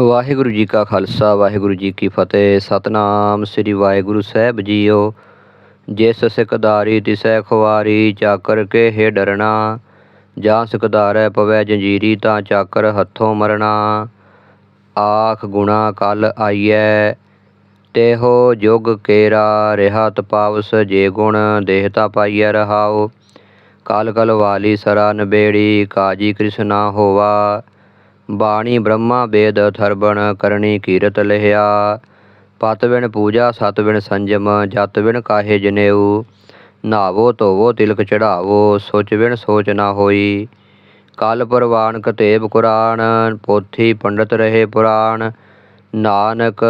ਵਾਹਿਗੁਰੂ ਜੀ ਕਾ ਖਾਲਸਾ, ਵਾਹਿਗੁਰੂ ਜੀ ਕੀ ਫਤਿਹ। ਸਤਨਾਮ ਸ੍ਰੀ ਵਾਹਿਗੁਰੂ ਸਾਹਿਬ ਜੀਓ। ਜਿਸ ਸਿਕਦਾਰੀ ਤਿਸੈ ਖੁਆਰੀ ਚਾਕਰ ਕੇ ਹੈ ਡਰਣਾ। ਜਾਂ ਸਿਕਦਾਰੈ ਪਵੈ ਜੰਜੀਰੀ, ਤਾਂ ਚਾਕਰ ਹੱਥੋਂ ਮਰਣਾ। ਆਖ ਗੁਣਾ ਕਲ ਆਈਐ, ਤੇਹੋ ਜੁਗ ਕੇਰਾ ਰਿਹਾ ਤਪਾਵਸ ਜੇ ਗੁਣ ਦੇਹਤਾ ਪਾਈਐ ਰਹਾਓ ਕਲ ਕਲ ਵਾਲੀ ਸਰਾ ਨਬੇੜੀ, ਕਾਜੀ ਕ੍ਰਿਸ਼ਨਾ ਹੋਵਾ। ਬਾਣੀ ਬ੍ਰਹਮਾ ਬੇਦ ਥਰਬਣ ਕਰਨੀ ਕੀਰਤ ਲਹਿਆ ਪਤ ਬਿਨ ਪੂਜਾ, ਸਤ ਬਿਨ ਸੰਜਮ, ਜਤ ਬਿਨ ਕਾਹੇ ਜਨੇਊ। ਨਾਵੋ, ਧੋਵੋ, ਤਿਲਕ ਚੜਾਵੋ, ਸੋਚ ਬਿਨ ਸੋਚ ਨਾ ਹੋਈ। ਕਲ ਪ੍ਰਵਾਨ ਕਤੇਬ ਕੁਰਾਨ, ਪੋਥੀ ਪੰਡਤ ਰਹੇ ਪੁਰਾਣ। ਨਾਨਕ,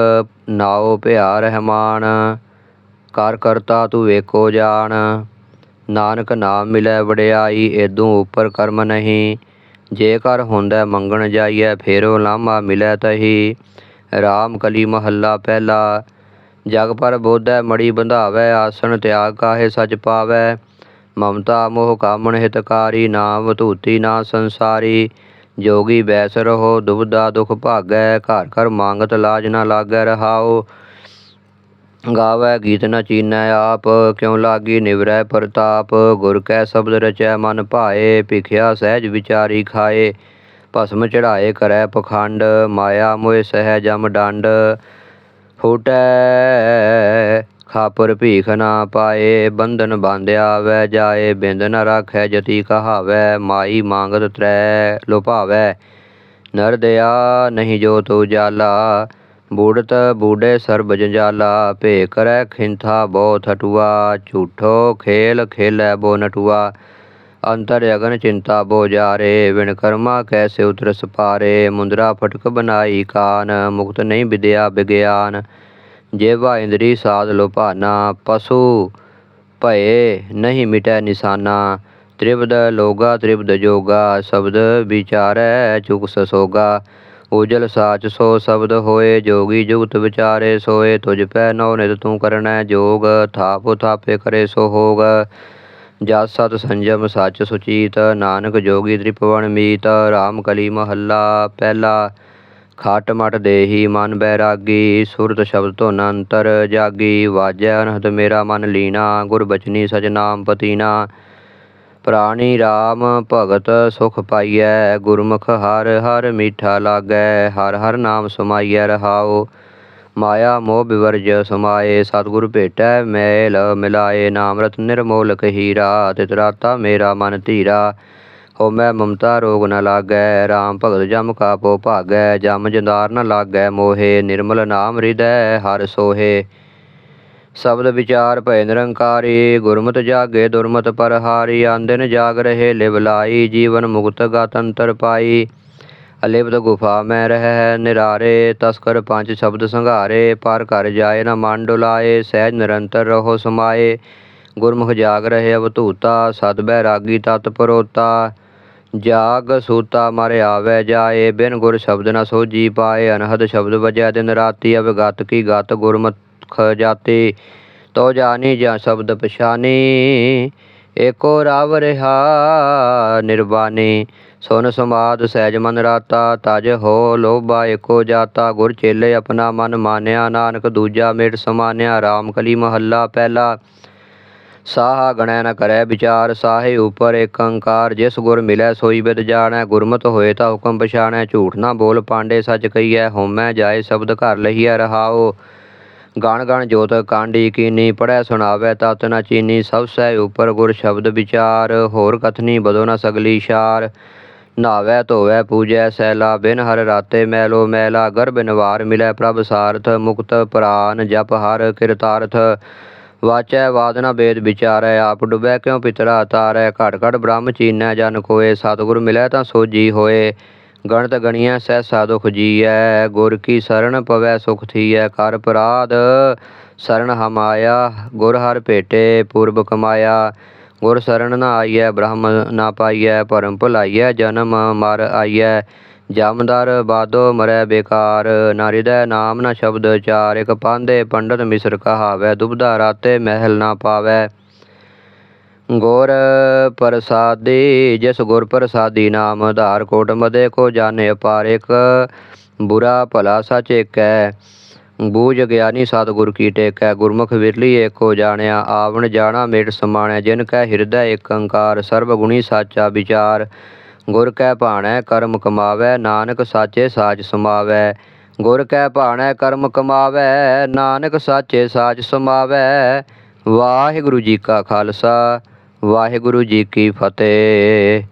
ਨਾਉ ਭਿਆ ਰਹਿਮਾਨ ਕਰ ਕਰਤਾ ਤੂੰ ਵੇਖੋ ਜਾਣ। ਨਾਨਕ ਨਾਮ ਮਿਲੈ ਵਡਿਆਈ, ਏਦੂ ਉਪਰ ਕਰਮ ਨਹੀਂ। ਜੇਕਰ ਹੁੰਦਾ ਮੰਗਣ ਜਾਈਏ ਫੇਰੋ ਲਾਮਾ ਮਿਲੈ ਤਹੀ। ਰਾਮ ਕਲੀ ਮਹੱਲਾ ਪਹਿਲਾ। ਜਗ ਪਰ ਬੋਧੈ ਮੜੀ ਬੰਧਾਵੈ, ਆਸਣ ਤਿਆਗ ਕਾਹੇ ਸਚ ਪਾਵੈ। ਮਮਤਾ ਮੋਹ ਕਾਮਣ ਹਿਤਕਾਰੀ, ਨਾਮ ਧੂਤੀ ਨਾ ਸੰਸਾਰੀ। ਜੋਗੀ ਬੈਸ ਰਹੋ ਦੁਬਦਾ ਦੁਖ ਭਾਗੈ, ਘਰ ਘਰ ਮੰਗਤ ਲਾਜ ਨਾ ਲਾਗੈ ਰਹਾਓ ਗਾਵੈ ਗੀਤ ਨ ਚੀਨੈ ਆਪ, ਕਿਉ ਲਾਗੀ ਨਿਵਰੈ ਪ੍ਰਤਾਪ? ਗੁਰ ਕੈ ਸ਼ਬਦ ਰਚੈ ਮਨ ਭਾਏ, ਭਿਖਿਆ ਸਹਿਜ ਵਿਚਾਰੀ ਖਾਏ। ਭਸਮ ਚੜਾਏ ਕਰੈ ਪਖੰਡ, ਮਾਇਆ ਮੋਹਿ ਸਹਿ ਜਮ ਡੰਡ। ਫੂਟੈ ਖਾਪਰ ਭੀਖ ਨਾ ਪਾਏ, ਬੰਧਨ ਬਾਂਧਿਆ ਵੈ ਜਾਏ, ਬਿੰਦ ਨ ਰਾਖੈ ਜਤੀ ਕਹਾਵੈ, ਮਾਈ ਮੰਗਤ ਤ੍ਰੈ ਲੋਭਾਵੈ। ਨਰ ਦਇਆ ਨਹੀਂ ਜੋ ਤੂ ਜਾਲਾ ਬੂੜਤ ਬੂੜੇ ਸਰਬ ਜੰਜਾਲਾ ਭੇ ਕਰੈ ਖਿੰਥਾ ਬੋ ਥਟੁਆ ਝੂਠੋ ਖੇਲ ਖੇਲੈ ਬੋ ਨਟੁਆ। ਅੰਤਰ ਅਗਨ ਚਿੰਤਾ ਬੋ ਜਾਰੇ ਵਿਣ ਕਰਮਾ ਕੈਸੇ ਉਤਰਸ ਪਾਰੇ ਮੁੰਦਰਾ ਫਟਕ ਬਨਾਈ ਕਾਨ, ਮੁਕਤ ਨਹੀਂ ਵਿਦਿਆ ਵਿਗਿਆਨ ਜੇਵਾ ਇੰਦਰੀ ਸਾਧ ਲੋਭਾਨਾ ਪਸ਼ੂ ਭਏ ਨਹੀਂ ਮਿਟੈ ਨਿਸ਼ਾਨਾ। ਤ੍ਰਿਪਦ ਲੋਗਾ ਤ੍ਰਿਪਦ ਜੋਗਾ, ਸ਼ਬਦ ਵਿਚਾਰੈ ਚੁਕ ਸਸੋਗਾ ਉਜਲ ਸਾਚ ਸੋ ਸ਼ਬਦ ਹੋਏ, ਜੋਗੀ ਜੁਗਤ ਵਿਚਾਰੇ ਸੋਏ ਤੁਝ ਪੈ ਨਉ ਨਿਤ ਤੂੰ ਕਰਨੈ ਜੋਗ, ਥਾਪ ਥਾਪੇ ਕਰੇ ਸੋ ਹੋਗ। ਜਸ ਸਤ ਸੰਜਮ ਸੱਚ ਸੁਚੀਤ, ਨਾਨਕ ਜੋਗੀ ਤ੍ਰਿਪਵਨ ਮੀਤ, ਰਾਮ ਕਲੀ ਮਹੱਲਾ ਪਹਿਲਾ। ਖਟ ਮਟ ਦੇਹੀ ਮਨ ਬੈਰਾਗੀ, ਸੁਰਤ ਸ਼ਬਦ ਧੁਨ ਅੰਤਰ ਜਾਗੀ। ਵਾਜੈ ਅਨਹਦ ਮੇਰਾ ਮਨ ਲੀਨਾ, ਗੁਰ ਬਚਨੀ ਸਚ ਨਾਮ ਪਤੀਨਾ। ਪ੍ਰਾਣੀ RAM ਭਗਤ ਸੁਖ ਪਾਈਐ, ਗੁਰਮੁਖ ਹਰ ਹਰ ਮੀਠਾ ਲਾਗੈ, ਹਰ ਹਰ ਨਾਮ ਸਮਾਈਐ ਰਹਾਉ। ਮਾਇਆ ਮੋਹ ਬਿਵਰਜ ਸਮਾਏ, ਸਤਿਗੁਰ ਭੇਟੈ ਮੈਲ ਮਿਲਾਏ, ਨਾਮ ਰਤ ਨਿਰਮੋਲਕ ਹੀਰਾ, ਤਿਤ ਰਾਤਾ ਮੇਰਾ ਮਨ ਧੀਰਾ। ਹੋ ਮੈਂ ਮਮਤਾ ਰੋਗ ਨ ਲਾਗੈ RAM ਭਗਤ ਜਮ ਕਾ ਪੋ ਭਾਗੈ, ਜਮ ਜੰਦਾਰ ਨ ਲਾਗੈ ਮੋਹੇ, ਨਿਰਮਲ ਨਾਮ ਹਿਰਦੈ ਹਰ ਸੋਹੇ। ਸ਼ਬਦ ਵਿਚਾਰ ਭੈ ਨਿਰੰਕਾਰੀ, ਗੁਰਮਤਿ ਜਾਗੇ ਦੁਰਮਤ ਪਰਹਾਰੀ ਆਂਦਿਨ ਜਾਗ ਰਹੇ ਲਿਵ ਲਾਈ, ਜੀਵਨ ਮੁਕਤ ਗਤ ਅੰਤਰ ਪਾਈ। ਅਲਿਬਤ ਗੁਫਾ ਮੈਂ ਰਹਿ ਨਿਰਾਰੇ, ਤਸਕਰ ਪੰਜ ਸ਼ਬਦ ਸੰਘਾਰੇ, ਪਰ ਘਰ ਜਾਏ ਨਾ ਮਨ ਡੁਲਾਏ, ਸਹਿਜ ਨਿਰੰਤਰ ਰਹੋ ਸਮਾਏ। ਗੁਰਮੁਖ ਜਾਗ ਰਹੇ ਅਵਧੂਤਾ, ਸਦ ਬੈਰਾਗੀ ਤਤ ਪਰੋਤਾ। ਜਾਗ ਸੂਤਾ ਮਰ ਆਵੈ ਜਾਏ, ਬਿਨ ਗੁਰ ਸ਼ਬਦ ਨਾ ਸੋਜੀ ਪਾਏ। ਅਨਹਦ ਸ਼ਬਦ ਵਜੈ ਦਿਨ ਰਾਤੀ, ਅਵਗਤ ਕੀ ਗਤ ਗੁਰਮੁਖ ਜਾਤੀ, ਤੋ ਜਾਣੀ ਜਾਂ ਸ਼ਬਦ ਪਛਾਨੀ ਏਕੋ ਰਾਵ ਰਹਾ ਨਿਰਵਾਣੀ ਸੁਨ ਸਮਾਦ ਸਹਿਜ ਮਨ ਰਾਤਾ, ਤਜ ਹੋ ਲੋਭਾ ਏਕੋ ਜਾਤਾ। ਗੁਰ ਚੇਲੇ ਆਪਣਾ ਮਨ ਮਾਨਿਆ, ਨਾਨਕ ਦੂਜਾ ਮੇਟ ਸਮਾਨਿਆ। RAM ਕਲੀ ਮਹੱਲਾ ਪਹਿਲਾ। ਸਾਹਾ ਗਣੈ ਨ ਕਰੈ ਵਿਚਾਰ, ਸਾਹੇ ਉਪਰ ਏਕ ਓੰਕਾਰ ਜਿਸ ਗੁਰ ਮਿਲੈ ਸੋਈ ਬਿਦ ਜਾਣੈ, ਗੁਰਮਤ ਹੋਏ ਤਾਂ ਹੁਕਮ ਪਛਾਣੈ। ਝੂਠ ਨਾ ਬੋਲ ਪਾਂਡੇ, ਸੱਚ ਕਹੀਐ, ਹੋਮੈ ਜਾਏ ਸ਼ਬਦ ਘਰ ਲਹੀਐ ਰਹਾਓ ਗਾਣ ਗਣ ਜੋਤ ਕਾਂਡੀ ਕੀਨੀ ਪੜੈ ਸੁਣਾਵੈ ਤਤ ਨ ਚੀਨੀ, ਸਭ ਸਹਿ ਉਪਰ ਗੁਰ ਸ਼ਬਦ ਵਿਚਾਰ, ਹੋਰ ਕਥਨੀ ਬਦੋ ਨ ਸਗਲੀ ਸ਼ਾਰ। ਨਾਵੈ ਧੋਵੈ ਪੂਜੈ ਸੈਲਾ, ਬਿਨ ਹਰ ਰਾਤੇ ਮੈਲੋ ਮੈਲਾ ਗਰਭ ਨਿਵਾਰ ਮਿਲੈ ਪ੍ਰਭ ਸਾਰਥ, ਮੁਕਤ ਪ੍ਰਾਨ ਜਪ ਹਰ ਕਿਰਤਾਰਥ। ਵਾਚੈ ਵਾਦਨਾ ਬੇਦ ਵਿਚਾਰੈ, ਆਪ ਡੁਬੈ ਕਿਉ ਪਿਤਰਾ ਤਾਰੈ? ਘਟ ਘਟ ਬ੍ਰਹਮ ਚੀਨੈ, ਜਨ ਕੋਏ, ਸਤਿਗੁਰ ਮਿਲੈ ਤਾਂ ਸੋਜੀ ਹੋਏ। ਗਣਤ ਗਣੀਐ ਸਹਿਸਾ ਦੁਖ ਜੀਐ ਗੁਰ ਕੀ ਸਰਣ ਪਵੈ ਸੁਖ ਥੀਐ, ਕਰ ਪਰਾਧ ਸਰਣ ਹਮਾਇਆ, ਗੁਰ ਹਰ ਭੇਟੇ ਪੂਰਬ ਕਮਾਇਆ, ਗੁਰ ਸਰਣ ਨਾ ਆਈਐ, ਬ੍ਰਹਮ ਨਾ ਪਾਈਐ, ਭਰਮ ਭੁਲਾਈਐ, ਜਨਮ ਮਰ ਆਈਐ ਜਮਦਰ ਬਾਦੋ ਮਰੈ ਬੇਕਾਰ, ਨਾ ਹਿਰਦੈ ਨਾਮ ਨਾ ਸ਼ਬਦ ਚਾਰ ਇਕ ਪਾਂਦੇ ਪੰਡਤ ਮਿਸਰ ਕਹਾਵੈ ਦੁਬਦਾ ਰਾਤੇ ਮਹਿਲ ਨਾ ਪਾਵੈ। ਗੁਰ ਪ੍ਰਸਾਦੀ, ਜਿਸ ਗੁਰ ਪ੍ਰਸਾਦੀ ਨਾਮ ਆਧਾਰ ਕੋਟ ਮਦੇ ਕੋ ਜਾਣੇ ਅਪਾਰਿਕ ਬੁਰਾ ਭਲਾ ਸਚ ਏਕੈ। ਬੂਝ ਗਿਆਨੀ ਸਤਿਗੁਰ ਕੀ ਟੇਕੈ, ਗੁਰਮੁਖ ਵਿਰਲੀ ਏਕੋ ਜਾਣਿਆ, ਆਵਣ ਜਾਣਾ ਮੇਟ ਸਮਾਣਿਆ ਜਿਨ ਕੈ ਹਿਰਦੈ ਏਕ ਅੰਕਾਰ ਸਰਬ ਗੁਣੀ ਸਾਚਾ ਵਿਚਾਰ। ਗੁਰ ਕੈ ਭਾਣੈ, ਕਰਮ ਕਮਾਵੈ, ਨਾਨਕ ਸਾਚੇ ਸਾਚ ਸਮਾਵੈ। ਗੁਰ ਕੈ ਭਾਣੈ, ਕਰਮ ਕਮਾਵੈ, ਨਾਨਕ ਸਾਚੇ ਸਾਚ ਸਮਾਵੈ। ਵਾਹਿਗੁਰੂ ਜੀ ਕਾ ਖਾਲਸਾ। ਵਾਹਿਗੁਰੂ ਜੀ ਕੀ ਫਤਿਹ।